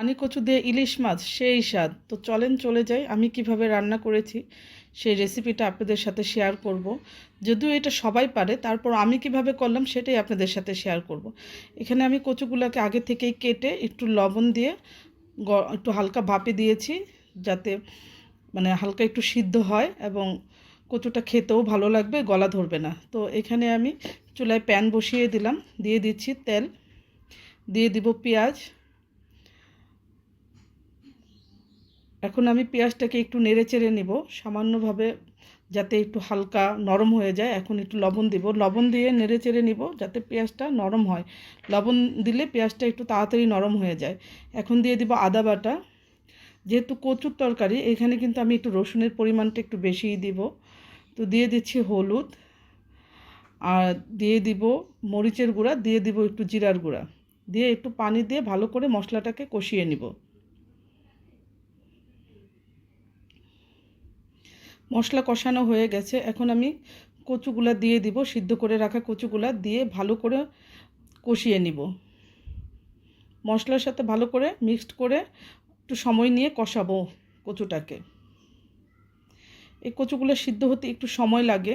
পানি কচু দিয়ে ইলিশ মাছ, সেই স্বাদ। তো চলেন চলে যাই, আমি কীভাবে রান্না করেছি সেই রেসিপিটা আপনাদের সাথে শেয়ার করব। যদিও এটা সবাই পারে, তারপর আমি কীভাবে করলাম সেটাই আপনাদের সাথে শেয়ার করব। এখানে আমি কচুগুলোকে আগে থেকেই কেটে একটু লবণ দিয়ে একটু হালকা ভাপে দিয়েছি, যাতে মানে হালকা একটু সিদ্ধ হয় এবং কচুটা খেতেও ভালো লাগবে, গলা ধরবে না। তো এখানে আমি চুলায় প্যান বসিয়ে দিলাম, দিয়ে দিচ্ছি তেল, দিয়ে দিব পেঁয়াজ এখন আমি পেঁয়াজটাকে একটু নেড়ে চেড়ে নিব। সামান্যভাবে যাতে একটু হালকা নরম হয়ে যায়। এখন একটু লবণ দিব। লবণ দিয়ে নেড়ে চেড়ে নিব যাতে পেঁয়াজটা নরম হয়। লবণ দিলে পেঁয়াজটা একটু তাড়াতাড়ি নরম হয়ে যায়। এখন দিয়ে দিব আদা বাটা। যেহেতু কচুর তরকারি, এখানে কিন্তু আমি একটু রসুনের পরিমাণটা একটু বেশিই দিব। তো দিয়ে দিচ্ছি হলুদ। আর দিয়ে দিব মরিচের গুঁড়া। দিয়ে দিব একটু জিরার গুঁড়া। দিয়ে একটু পানি দিয়ে ভালো করে মশলাটাকে কষিয়ে নিব। মশলা কষানো হয়ে গেছে। এখন আমি কচুগুলা দিয়ে দিব, সিদ্ধ করে রাখা কচুগুলা দিয়ে ভালো করে কষিয়ে নিব। মশলার সাথে ভালো করে মিক্সড করে একটু সময় নিয়ে কষাবো কচুটাকে। এই কচুগুলো সিদ্ধ হতে একটু সময় লাগে।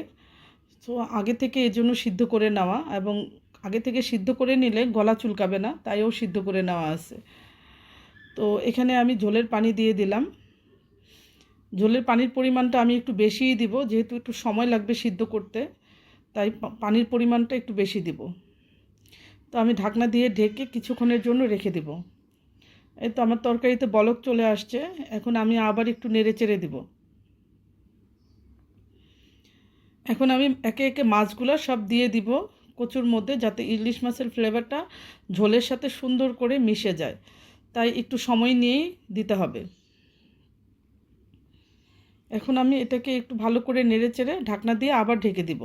তো আগে থেকে এর জন্য সিদ্ধ করে নেওয়া এবং আগে থেকে সিদ্ধ করে নিলে গলা চুলকাবে না, তাইও সিদ্ধ করে নেওয়া আছে। তো এখানে আমি ঝোলের পানি দিয়ে দিলাম। ঝোলের পানির পরিমাণটা আমি একটু বেশিই দিব, যেহেতু একটু সময় লাগবে সিদ্ধ করতে, তাই পানির পরিমাণটা একটু বেশি দিব। তো আমি ঢাকনা দিয়ে ঢেকে কিছুক্ষণের জন্য রেখে দিব। এই তো আমার তরকারিতে বলক চলে আসছে, এখন আমি আবার একটু নেড়ে চেড়ে দিব। এখন আমি একে একে মাছগুলো সব দিয়ে দিব কচুর মধ্যে, যাতে ইলিশ মাছের ফ্লেভারটা ঝোলের সাথে সুন্দর করে মিশে যায়। তাই একটু সময় নিয়েই দিতে হবে। এখন আমি এটাকে একটু ভালো করে নেড়ে চেড়ে ঢাকনা দিয়ে আবার ঢেকে দিব।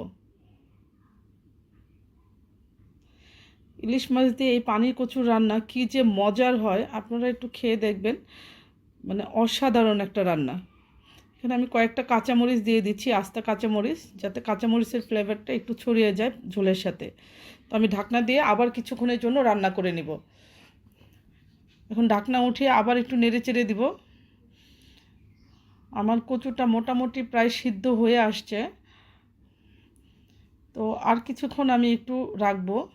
ইলিশ মাছ দিয়ে এই পানির কচুর রান্না কি যে মজার হয়, আপনারা একটু খেয়ে দেখবেন। মানে অসাধারণ একটা রান্না। এখানে আমি কয়েকটা কাঁচামরিচ দিয়ে দিচ্ছি, আস্তা কাঁচামরিচ, যাতে কাঁচামরিচের ফ্লেভারটা একটু ছড়িয়ে যায় ঝোলের সাথে। তো আমি ঢাকনা দিয়ে আবার কিছুক্ষণের জন্য রান্না করে নিব। এখন ঢাকনা উঠিয়ে আবার একটু নেড়ে চেড়ে দিব। আমার কচুটা মোটামুটি প্রায় সিদ্ধ হয়ে আসছে। তো আর কিছুক্ষণ আমি একটু রাখব।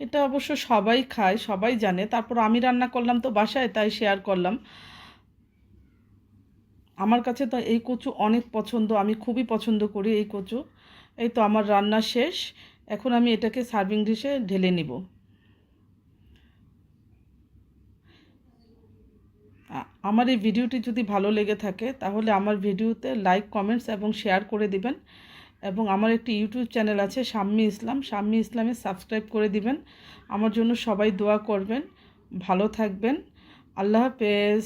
এটা অবশ্য সবাই খায়, সবাই জানে। তারপর আমি রান্না করলাম তো বাসায়, তাই শেয়ার করলাম। আমার কাছে তো এই কচু অনেক পছন্দ, আমি খুবই পছন্দ করি এই কচু। এই তো আমার রান্না শেষ। এখন আমি এটাকে সার্ভিং ডিশে ঢেলে নিব। আমার এই ভিডিওটি যদি ভালো লেগে থাকে, তাহলে আমার ভিডিওতে লাইক কমেন্টস এবং শেয়ার করে দিবেন। এবং আমার একটি ইউটিউব চ্যানেল আছে শাম্মী ইসলাম। শাম্মী ইসলামে সাবস্ক্রাইব করে দিবেন। আমার জন্য সবাই দোয়া করবেন। ভালো থাকবেন। আল্লাহ হাফেজ।